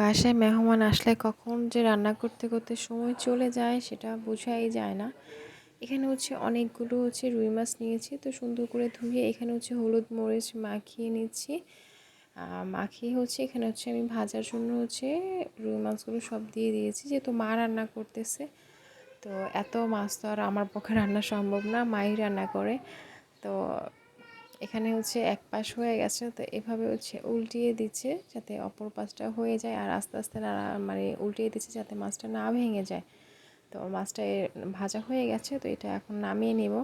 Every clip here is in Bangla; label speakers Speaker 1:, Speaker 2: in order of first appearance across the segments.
Speaker 1: বাসায় মেহমান আসলে কখন যে রান্না করতে করতে সময় চলে যায় সেটা বোঝাই যায় না। এখানে হচ্ছে অনেকগুলো হচ্ছে রুই মাছ নিয়েছি, তো সুন্দর করে ধুয়ে এখানে হচ্ছে হলুদ মরিচ মাখিয়ে নিচ্ছি। মাখিয়ে হচ্ছে এখানে হচ্ছে আমি ভাজার জন্য হচ্ছে রুই মাছগুলো সব দিয়ে দিয়েছি, যেহেতু মা রান্না করতেছে। তো এত মাছ তো আর আমার পক্ষে রান্না সম্ভব না, মাই রান্না করে। তো এখানে হচ্ছে এক পাশ হয়ে গেছে, তো এভাবে হচ্ছে উল্টিয়ে দিচ্ছে যাতে অপর পাশটা হয়ে যায় আর আস্তে আস্তে মানে উল্টিয়ে দিচ্ছে যাতে মাছটা না ভেঙে যায়। তো মাছটা ভাজা হয়ে গেছে, তো এটা এখন নামিয়ে নেব।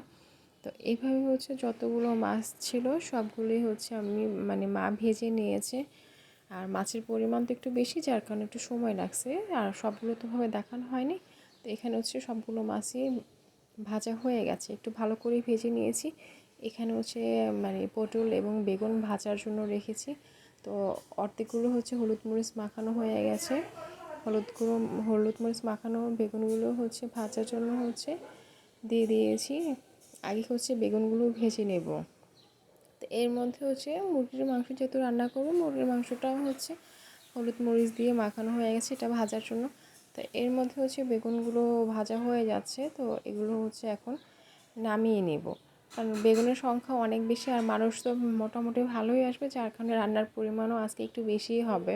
Speaker 1: তো এইভাবে হচ্ছে যতগুলো মাছ ছিল সবগুলোই হচ্ছে আমি মানে মা ভেজে নিয়েছে। আর মাছের পরিমাণ তো একটু বেশি, যার কারণে একটু সময় লাগছে। আর সবগুলো তো ভাবে দেখানো হয়নি। তো এখানে হচ্ছে সবগুলো মাছই ভাজা হয়ে গেছে। একটু ভালো করে ভেজে নিয়েছি। এখানে হচ্ছে মানে পটল এবং বেগুন ভাজার জন্য রেখেছি। তো অর্ধেকগুলো হচ্ছে হলুদ মরিচ মাখানো হয়ে গেছে। হলুদ গুঁড়ো, হলুদ মরিচ মাখানো বেগুনগুলো হচ্ছে ভাজার জন্য হচ্ছে দিয়ে দিয়েছি। আগে হচ্ছে বেগুনগুলো ভেজে নেব। তো এর মধ্যে হচ্ছে মুরগির মাংস যেহেতু রান্না করব, মুরগির মাংসটাও হচ্ছে হলুদ মরিচ দিয়ে মাখানো হয়ে গেছে এটা ভাজার জন্য। তো এর মধ্যে হচ্ছে বেগুনগুলো ভাজা হয়ে যাচ্ছে, তো এগুলো হচ্ছে এখন নামিয়ে নেব। কারণ বেগুনের সংখ্যা অনেক বেশি আর মানুষ তো মোটামুটি ভালোই আসবে, যার কারণে রান্নার পরিমাণও আজকে একটু বেশিই হবে।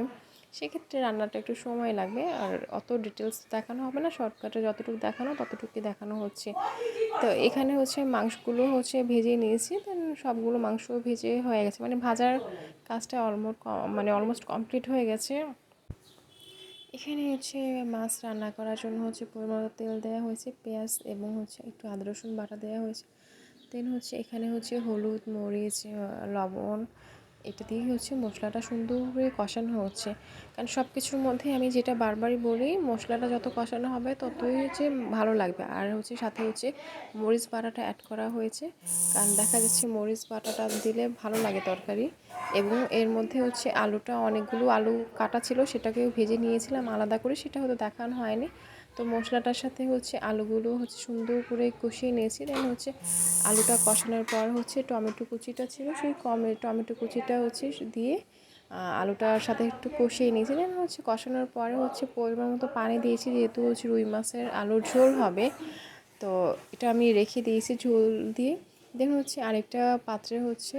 Speaker 1: সেক্ষেত্রে রান্নাটা একটু সময় লাগবে আর অত ডিটেলস দেখানো হবে না শর্টকাটে যতটুকু দেখানো ততটুকুই দেখানো হচ্ছে। তো এখানে হচ্ছে মাংসগুলো হচ্ছে ভেজে নিয়েছি দেন সবগুলো মাংস ভেজে হয়ে গেছে। মানে ভাজার কাজটা অলমোস্ট মানে অলমোস্ট কমপ্লিট হয়ে গেছে। এখানে হচ্ছে মাছ রান্না করার জন্য হচ্ছে পরিমাণ তেল দেওয়া হয়েছে, পেঁয়াজ এবং হচ্ছে একটু আদা রসুন বাটা দেওয়া হয়েছে। দেন হচ্ছে এখানে হচ্ছে হলুদ, মরিচ লবণ, এটা দিয়ে হচ্ছে মশলাটা সুন্দর করে কষানো হচ্ছে। কারণ সব কিছুর মধ্যে আমি যেটা বারবারই বলি, মশলাটা যত কষানো হবে ততই হচ্ছে ভালো লাগবে। আর হচ্ছে সাথে হচ্ছে মরিচ বাটাটা অ্যাড করা হয়েছে। কারণ দেখা যাচ্ছে মরিচ বাটাটা দিলে ভালো লাগে তরকারি। এবং এর মধ্যে হচ্ছে আলুটা অনেকগুলো আলু কাটা ছিল, সেটাকেও ভেজে নিয়েছিলাম আলাদা করে, সেটা হয়তো দেখানো হয়নি। তো মশলাটার সাথে হচ্ছে আলুগুলো হচ্ছে সুন্দর করে কষিয়ে নিয়েছি। দেন হচ্ছে আলুটা কষানোর পর হচ্ছে টমেটো কুচিটা ছিল, সেই কমে টমেটো কুচিটা হচ্ছে দিয়ে আলুটার সাথে একটু কষিয়ে নিয়েছি। দেন হচ্ছে কষানোর পরে হচ্ছে পরিমাণ মতো পানি দিয়েছি, যেহেতু হচ্ছে রুই মাছের আলুর ঝোল হবে। তো এটা আমি রেখে দিয়েছি ঝোল দিয়ে। দেন হচ্ছে আরেকটা পাত্রে হচ্ছে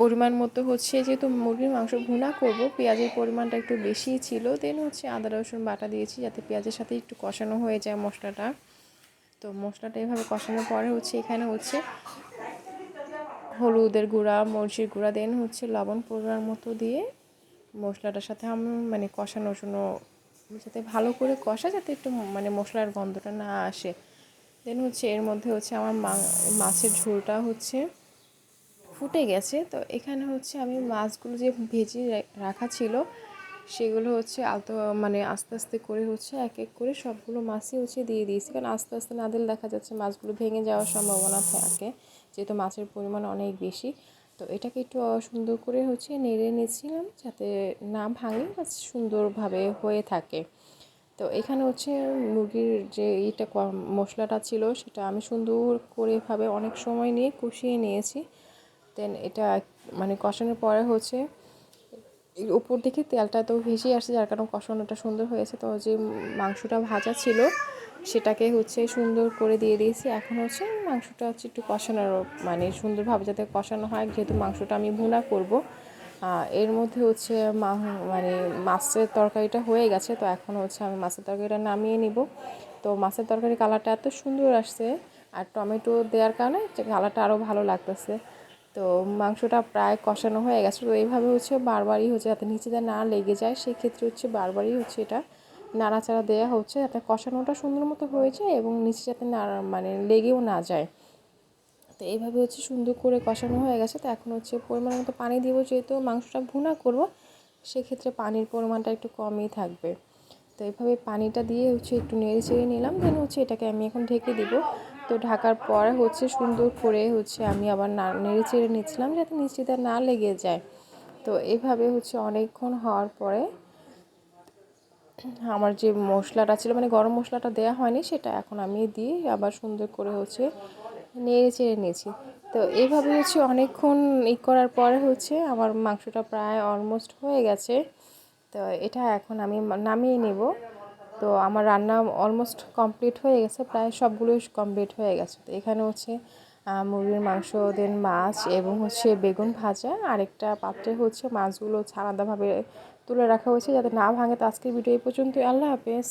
Speaker 1: পরিমাণ মতো হচ্ছে যেহেতু মুরগির মাংস ভুনা করব, পেঁয়াজের পরিমাণটা একটু বেশি ছিল দেন হচ্ছে আদা, রসুন বাটা দিয়েছি যাতে পেঁয়াজের সাথে একটু কষানো হয়ে যায় মশলাটা। তো মশলাটা এভাবে কষানোর পরে হচ্ছে এখানে হচ্ছে হলুদের গুঁড়া, মরিচের গুঁড়া দেন হচ্ছে লবণ পরিমাণ মতো দিয়ে মশলাটার সাথে আমি মানে কষানোর জন্য, যাতে ভালো করে কষা যাতে একটু মানে মশলার গন্ধটা না আসে। দেন হচ্ছে এর মধ্যে হচ্ছে আমার মাছের ঝোলটা হচ্ছে ফুটে গেছে। তো এখানে হচ্ছে আমি মাছগুলো যে ভেজে রাখা ছিল, সেগুলো হচ্ছে আলতো মানে আস্তে আস্তে করে হচ্ছে এক এক করে সবগুলো মাছই হচ্ছে দিয়ে দিয়েছি। কারণ আস্তে আস্তে না দিলে দেখা যাচ্ছে মাছগুলো ভেঙে যাওয়ার সম্ভাবনা থাকে, যেহেতু মাছের পরিমাণ অনেক বেশি। তো এটাকে একটু সুন্দর করে হচ্ছে নেড়ে নিয়েছিলাম যাতে না ভাঙে বা সুন্দরভাবে হয়ে থাকে। তো এখানে হচ্ছে মুরগির যে এইটা মশলাটা ছিল, সেটা আমি সুন্দর করেভাবে অনেক সময় নিয়ে কষিয়ে নিয়েছি। দেন এটা মানে কষানোর পরে হচ্ছে এর উপর দিকে তেলটা তো ভেসে আসছে, যার কারণে কষানোটা সুন্দর হয়েছে। তো যে মাংসটা ভাজা ছিল, সেটাকে হচ্ছে সুন্দর করে দিয়ে দিয়েছি। এখন হচ্ছে মাংসটা হচ্ছে একটু কষানোর মানে সুন্দরভাবে যাতে কষানো হয়, যেহেতু মাংসটা আমি ভুনা করব। এর মধ্যে হচ্ছে মানে মাছের তরকারিটা হয়ে গেছে, তো এখন হচ্ছে আমি মাছের তরকারিটা নামিয়ে নিব। তো মাছের তরকারি কালারটা এত সুন্দর আসছে, আর টমেটো দেওয়ার কারণে কালারটা আরও ভালো লাগতেছে। তো মাংসটা প্রায় কষানো হয়ে গেছে, তো এইভাবে হচ্ছে বারবারই হচ্ছে যাতে নিচেতে না লেগে যায়, সেক্ষেত্রে হচ্ছে বারবারই হচ্ছে এটা নাড়াচাড়া দেওয়া হচ্ছে, যাতে কষানোটা সুন্দর মতো হয়ে যায় এবং নিচে যাতে নাড়া মানে লেগেও না যায়। তো এইভাবে হচ্ছে সুন্দর করে কষানো হয়ে গেছে। তো এখন হচ্ছে পরিমাণ মতো পানি দিব, যেহেতু মাংসটা ভুনা করব, সেক্ষেত্রে পানির পরিমাণটা একটু কমই থাকবে। তো এইভাবে পানিটা দিয়ে হচ্ছে একটু নেড়ে চেড়ে নিলাম, দেন হচ্ছে এটাকে আমি এখন ঢেকে দিব। তো ঢাকার পরে হচ্ছে সুন্দর করে হচ্ছে আমি আবার নেড়ে চেড়ে নিচ্ছিলাম, যাতে নিচেটা না লেগে যায়। তো এভাবে হচ্ছে অনেকক্ষণ হওয়ার পরে আমার যে মশলাটা ছিল মানে গরম মশলাটা দেওয়া হয়নি, সেটা এখন আমি দিয়ে আবার সুন্দর করে হচ্ছে নেড়ে চেড়ে নিয়েছি। তো এইভাবে হচ্ছে অনেকক্ষণ ই করার পরে হচ্ছে আমার মাংসটা প্রায় অলমোস্ট হয়ে গেছে। তো এটা এখন আমি নামিয়ে নেব। তো আমার রান্না অলমোস্ট কমপ্লিট হয়ে গেছে, প্রায় সবগুলোই কমপ্লিট হয়ে গেছে। তো এখানে হচ্ছে মুরগির মাংস, দেন মাছ এবং হচ্ছে বেগুন ভাজা, আরেকটা পাত্রে হচ্ছে মাছগুলো আলাদাভাবে তুলে রাখা হয়েছে যাতে না ভাঙে। তো আজকের ভিডিও এই পর্যন্তই। আল্লাহ হাফেজ।